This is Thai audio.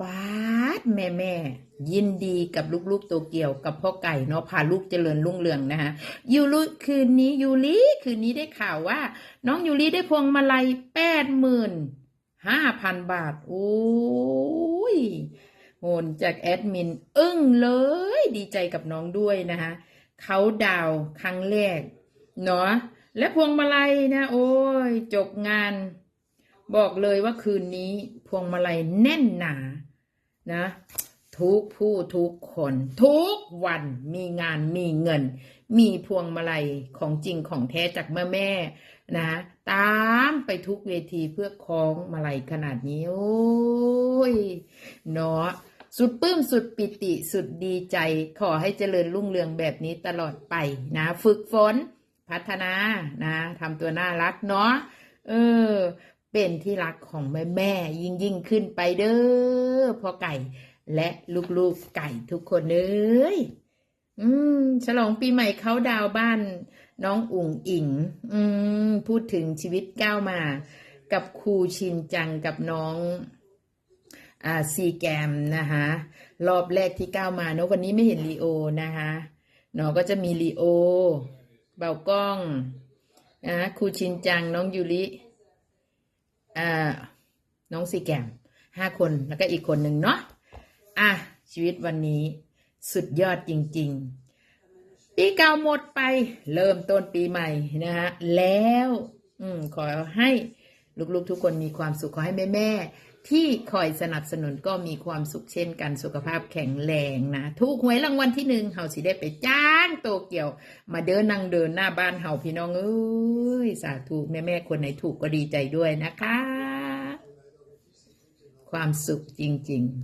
ป้าดแม่แม่ยินดีกับลูกๆโตเกียวกับพ่อไก่เนาะพาลูกเจริญรุ่งเรืองนะคะยูรุคืนนี้ยูริคืนนี้ได้ข่าวว่า น้องยูริได้พวงมาลัยแปดหมื่นห้าพันบาท โอ้ยโหนจากแอดมินอึ้งเลย ดีใจกับน้องด้วยนะคะเขาดาวครั้งแรกเนาะและพวงมาลัยนะ โอ้ยจบงาน บอกเลยว่าคืนนี้พวงมาลัยแน่นหนา นะ ทุกผู้ทุกคน ทุกวันมีงานมีเงิน มีพวงมาลัยของจริงของแท้จากแม่แม่นะตามไปทุกเวทีเพื่อคล้องมาลัยขนาดนี้ โอ้ยเนาะสุดปลื้มสุดปิติสุดดีใจ ขอให้เจริญรุ่งเรืองแบบนี้ตลอดไปนะ ฝึกฝนพัฒนานะทำตัวน่ารักเนาะเออ เป็นที่รักของแม่แม่ยิ่งยิ่งขึ้นไปเด้อพ่อไก่และลูกๆไก่ทุกคนเอ้ยอืม ฉลองปีใหม่เขาดาวบ้าน น้องอุ๋งอิง อืม พูดถึงชีวิตก้าวมา กับครูชินจังกับน้องอ่าซีแกมนะคะรอบแรกที่ก้าวมาเนอะวันนี้ไม่เห็นลีโอนะคะเนาะก็จะมีลีโอ เบากล้องนะครูชินจังน้องยูริ น้องซีแกมห้าคนแล้วก็อีกคนหนึ่งเนาะอะชีวิตวันนี้สุดยอดจริง ๆ ปีเก่าหมดไป เริ่มต้นปีใหม่นะฮะแล้ว อืมขอให้ ลูกๆ ทุกคนมีความสุขขอให้แม่ๆที่คอยสนับสนุนก็มีความสุขเช่นกันสุขภาพแข็งแรงนะถูกหวยรางวัลที่หนึ่งเฮาสิได้ไปจ้างโตเกียว มาเดินนั่งเดินหน้าบ้านเฮาพี่น้องเอ้ยสาธุแม่ๆคนไหนถูกก็ดีใจด้วยนะคะ ความสุขจริง ๆ